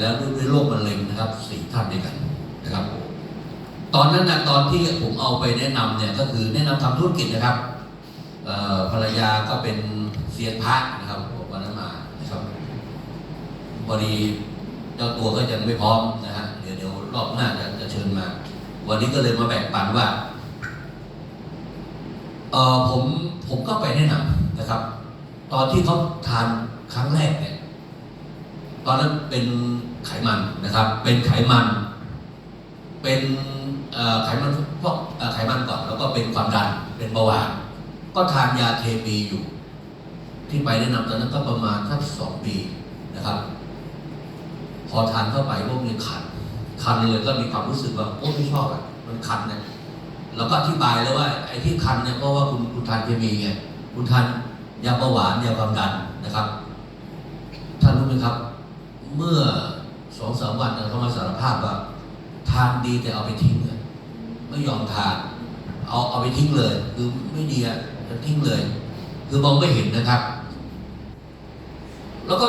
แล้วด้วยโรคมะเร็งนะครับสี่ท่านด้วยกันนะครับ ตอนนั้นนะตอนที่ผมเอาไปแนะนำเนี่ยก็คือแนะนำทำธุรกิจนะครับภรรยาก็เป็นเซียนพระนะครับวันนั้นมานะครับพอดีเจ้าตัวก็ยังไม่พร้อมนะฮะเดี๋ยวเดี๋ยวรอบหน้าจะจะเชิญมา วันนี้ก็เลยมาแบ่งปันว่าเออผมผมก็ไปแนะนำนะครับ ตอนที่เขาทานครั้งแรกเนี่ย ตอนนั้นเป็นไขมันนะครับ เป็นไขมัน เป็นไขมันพวกไขมันก่อนแล้วก็เป็นความดัน เป็นเบาหวาน ก็ทานยาเคมีอยู่ ที่ไปแนะนำตอนนั้นก็ประมาณสักสองปีนะครับ พอทานเข้าไปพวกนี้คัน คันเลยก็มีความรู้สึกว่าโอ้ไม่ชอบอะ มันคันนะแล้วก็อธิบายแล้วว่าไอ้ที่คันเนี่ยเพราะว่าคุณคุณทานเคมีไง คุณทานยาเบาหวานยาความดันนะครับ ท่านรู้ไหมครับ เมื่อสองสามวันเขามาสารภาพว่า ทานดีแต่เอาไปทิ้งอะไม่ยอมทาน เอาเอาไปทิ้งเลย คือไม่ดีอะจะทิ้งเลย คือมองไม่เห็นนะครับ แล้วก็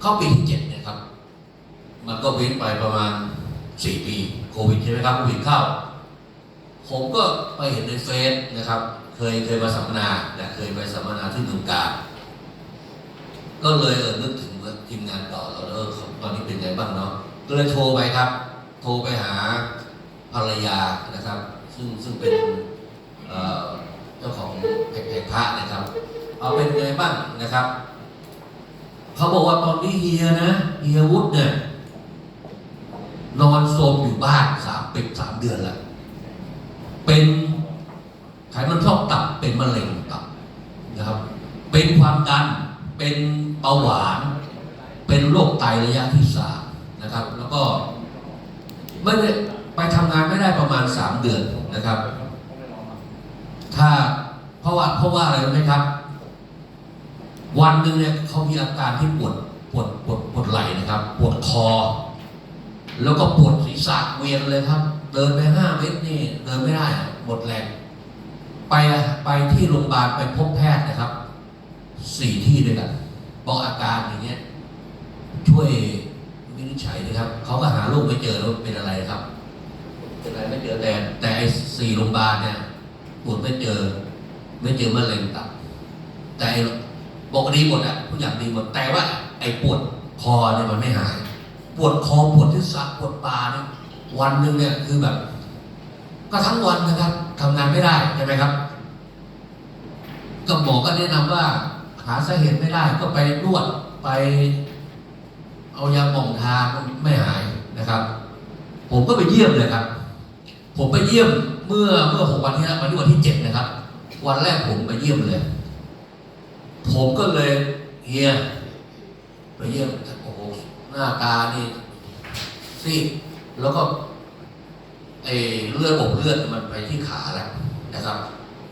เข้าปีที่เจ็ดเนี่ยครับ มันก็เว้นไปประมาณสี่ปีโควิดใช่ไหมครับโควิดเข้า ผมก็ไปเห็นในเฟซนะครับ เคยเคยมาสัมมนาแต่เคยไปสัมมนาที่เมืองกา ก็เลยเออนึกถึง ทีมงานต่อแล้วเออตอนนี้เป็นไงบ้างเนาะก็เลยโทรไปครับ โทรไปหาภรรยานะครับ ซึ่งซึ่งเป็นเจ้าของแผงพระนะครับ เอาเป็นไงบ้างนะครับเขาบอกว่าตอนนี้เฮียนะเฮียวุฒิเนี่ยนอนโซมอยู่บ้านสามเป็นสามเดือนแล้วเป็นไขมันชอบตับเป็นมะเร็งตับนะครับ เป็นความดันเป็นเบาหวาน เป็นโรคไตระยะที่สามนะครับ แล้วก็ไม่ได้ไปทำงานไม่ได้ประมาณสามเดือนนะครับ ถ้าเพราะว่าเพราะว่าอะไรรู้ไหมครับ วันหนึ่งเนี่ยเขามีอาการที่ปวดปวดปวดปวดไหล่นะครับ ปวดคอ แล้วก็ปวดศีรษะเวียนเลยครับ เดินไปห้าเมตรนี่เดินไม่ได้หมดแรงไปไปที่โรงพยาบาลไปพบแพทย์นะครับสี่ที่ด้วยกันบอกอาการอย่างเงี้ย ช่วยวินิจฉัยนะครับเขาก็หาโรคไม่เจอแล้วเป็นอะไรครับ เป็นอะไรไม่เจอแต่แต่ไอ้สี่โรงพยาบาลเนี่ยตรวจไม่เจอ ไม่เจอมะเร็งตับแต่ไอ้บอกดีหมดอะทุกอย่างดีหมดแต่ว่าไอ้ปวดคอเนี่ยมันไม่หาย ปวดคอปวดที่สักปวดปลาเนี่ยวันหนึ่งเนี่ยคือแบบ ก็ทั้งวันนะครับทำงานไม่ได้ใช่ไหมครับก็หมอก็แนะนำว่าหาสาเหตุไม่ได้ก็ไปนวดไป เอายาหม่องทาก็ไม่หายนะครับ ผมก็ไปเยี่ยมเลยครับ ผมไปเยี่ยมเมื่อเมื่อหกวันที่แล้ววันที่วันที่เจ็ดนะครับ วันแรกผมไปเยี่ยมเลย ผมก็เลยเฮียไปเยี่ยมโอ้โหหน้าตานี่ซีดแล้วก็ไอเลือดอบเลือดมันไปที่ขาแล้วนะครับ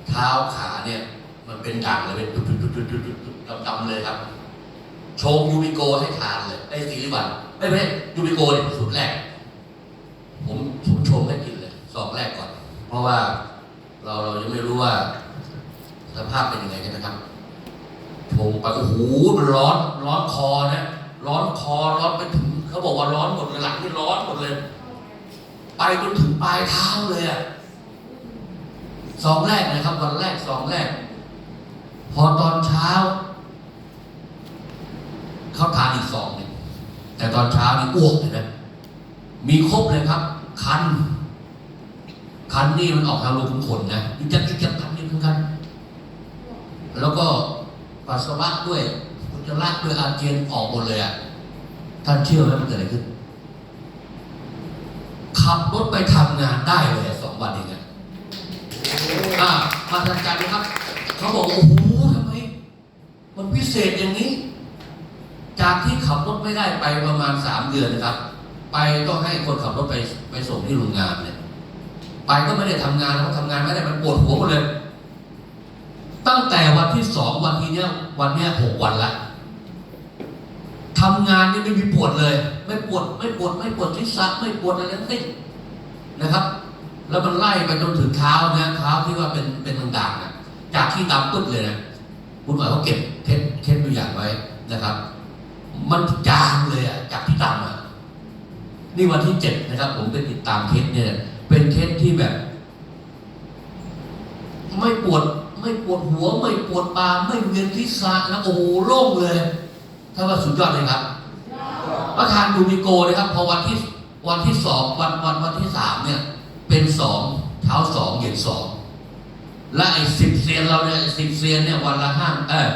เท้าขาเนี่ย มันเป็นด่างเลยเป็นจุดๆๆๆดำๆเลยครับ ชงยูบิโกให้ทานเลยได้ซีรีวันไม่ไม่ยูบิโกเนี่ยสูตรแรก ผมผมชมให้กินเลยสองแรกก่อน เพราะว่าเราเรายังไม่รู้ว่าสภาพเป็นยังไงกันนะครับชงไปโอ้โหมันร้อนร้อนคอนะร้อนคอร้อนไปถึงเขาบอกว่าร้อนหมดเลยหลังนี่ร้อนหมดเลย ไปจนถึงปลายเท้าเลยอะสองแรกนะครับ วันแรกสองแรก พอตอนเช้า เขาทานอีกสองหนึ่งแต่ตอนเช้านี่อ้วกเลยนะมีครบเลยครับ คัน คันนี่มันออกทางรูขุมขนนะยึกยักยึกยักทำนี่คือคัน แล้วก็ปัสสาวะด้วยอุจจาระด้วยอาเจียนออกหมดเลยอะท่านเชื่อไหมมันเกิดอะไรขึ้น ขับรถไปทำงานได้เลยสองวันเองอะอ่ามาทันใจไหมครับ เขาบอกโอ้โหทำไมมันพิเศษอย่างนี้ จากที่ขับรถไม่ได้ไปประมาณสามเดือนนะครับ ไปก็ให้คนขับรถไปไปส่งที่โรงงานเนี่ยไปก็ไม่ได้ทำงานเขาทำงานไม่ได้มันปวดหัวหมดเลย ตั้งแต่วันที่สองวันที่เนี้ยวันเนี้ยหกวันละทำงานนี่ไม่มีปวดเลย ไม่ปวดไม่ปวดไม่ปวดศีรษะไม่ปวดอะไรทั้งสิ้นนะครับ แล้วมันไล่ไปจนถึงเท้านะเท้าที่ว่าเป็นเป็นต่างๆนะจากที่ดำปึ๊ดเลยนะคุณหมอเขาเก็บเทปเทปตัวอย่างไว้นะครับ มันจางเลยอะจากที่ดำอะนี่วันที่เจ็ดนะครับ ผมไปติดตามเคสเนี่ย เป็นเคสที่แบบ ไม่ปวด ไม่ปวดหัว ไม่ปวดตาไม่เวียนศีรษะนะโอ้โหโล่งเลย ถ้าว่าสุดยอดเลยครับประธานดูมิโกนะครับ พอวันที่วันที่สองวันวันวันที่สามเนี่ย เป็นสองเช้าสองเหย็นสองและไอ้สิบเซียนเราเนี่ยสิบเซียนเนี่ยวันละห้าเออ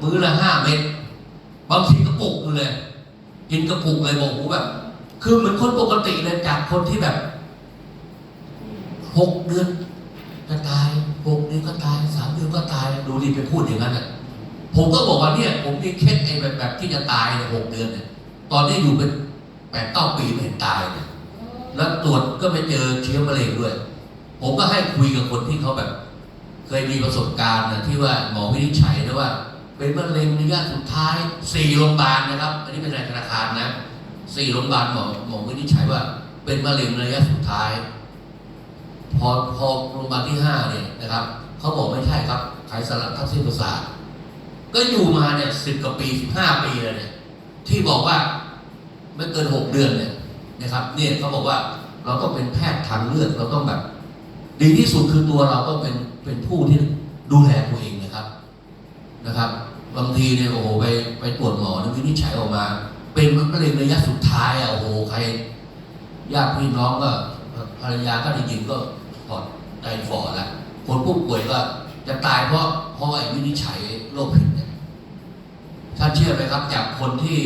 มื้อละห้าเม็ด บางทีกระปุกเลย กินกระปุกเลยบอกโอ้โหแบบคือเหมือนคนปกติเลยจากคนที่แบบหกเดือนก็ตายหกเดือนก็ตายสามเดือนก็ตายดูดิไปพูดอย่างนั้นอะผมก็บอกว่าเนี่ยผมมีเคสไอ้แบบแบบที่จะตายเนี่ยหกเดือนเนี่ยตอนนี้อยู่เป็นแปดเก้าปีไม่เห็นตายเนี่ยแล้วตรวจก็ไม่เจอเชื้อมะเร็งด้วย ผมก็ให้คุยกับคนที่เขาแบบ เคยมีประสบการณ์นะที่ว่าหมอวินิจฉัยนะว่า เป็นมะเร็งระยะสุดท้ายสี่โรงพยาบาลนะครับ อันนี้เป็นในธนาคารนะสี่โรงพยาบาลหมอหมอวินิจฉัยว่า เป็นมะเร็งระยะสุดท้าย พอพอโรงพยาบาลที่ห้าเนี่ยนะครับเขาบอกไม่ใช่ครับไขสลังทับเส้นประสาทก็อยู่มาเนี่ยสิบกว่าปีสิบห้าปีแล้วเนี่ย ที่บอกว่าไม่เกินหกเดือนเนี่ยนะครับ เนี่ยเขาบอกว่าเราต้องเป็นแพทย์ทางเลือกเราต้องแบบ ดีที่สุดคือตัวเราต้องเป็นเป็นผู้ที่ดูแลตัวเองนะครับนะครับ บางทีเนี่ยโอ้โหไปไปตรวจหมอนะวินิจฉัยออกมา เป็นมะเร็งระยะสุดท้ายอะโอ้โหใครญาติพี่น้องก็ภรรยาก็ได้ยินก็ถอดใจฝ่อล้วคนผู้ป่วยก็จะตายเพราะเพราะไอ้วินิจฉัยโรคผิดเนี่ยท่านเชื่อไหมครับ จากคนที่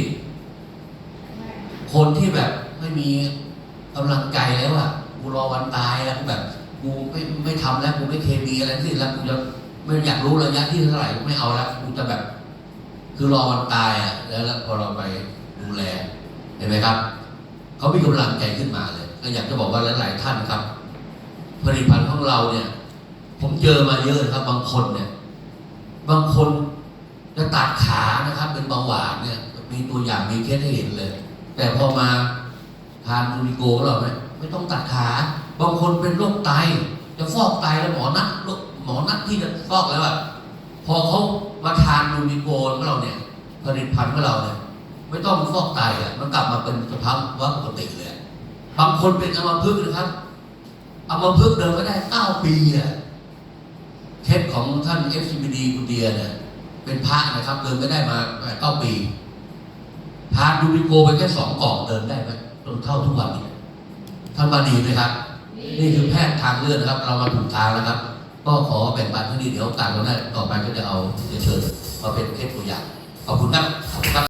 คนที่แบบไม่มีกำลังใจแล้วอะกูรอวันตายแล้วแบบกูไม่ไม่ทำแล้วกูไม่เคมีอะไรที่แล้วกูจะ ไม่อยากรู้ระยะที่เท่าไหร่ไม่เอาแล้วกูจะแบบ คือรอวันตายอะ แล้วพอเราไปดูแลเห็นไหมครับเขามีกำลังใจขึ้นมาเลยก็อยากจะบอกว่าหลาย ๆ ท่านครับ ผลิตภัณฑ์ของเราเนี่ย ผมเจอมาเยอะครับ บางคนเนี่ย บางคนจะตัดขานะครับ เป็นเบาหวานเนี่ย มีตัวอย่างมีเคสให้เห็นเลย แต่พอมาทานดูริโกเราเนี่ยไม่ต้องตัดขา บางคนเป็นโรคไต จะฟอกไตแล้วหมอนัด หมอนัดที่จะฟอกแล้วอะพอเขามาทานดูริโกของเราเนี่ยผลิตภัณฑ์ของเราเนี่ยไม่ต้องฟอกไตอะมันกลับมาเป็นสภาวะปกติเลยบางคนเป็นอัมพฤกษ์นะครับอัมพฤกษ์เดินไม่ได้เก้าปีอะเคสของท่านเอฟซีบีดีคุณเดียเนี่ยเป็นพระนะครับ เดินไม่ได้มาแปดเก้าปี ทานดูริโกไปแค่สองกล่องเดินได้ไหมจนเท่าทุกวันนี้ท่านมาดีไหมครับ นี่คือแพทย์ทางเลือกนะครับ เรามาถูกทางแล้วครับ ก็ขอแบ่งปันเท่านี้เดี๋ยวต่างแล้วนะต่อไปก็จะเอาจะเชิญมาเป็นเคสตัวอย่างขอบคุณครับขอบคุณครับ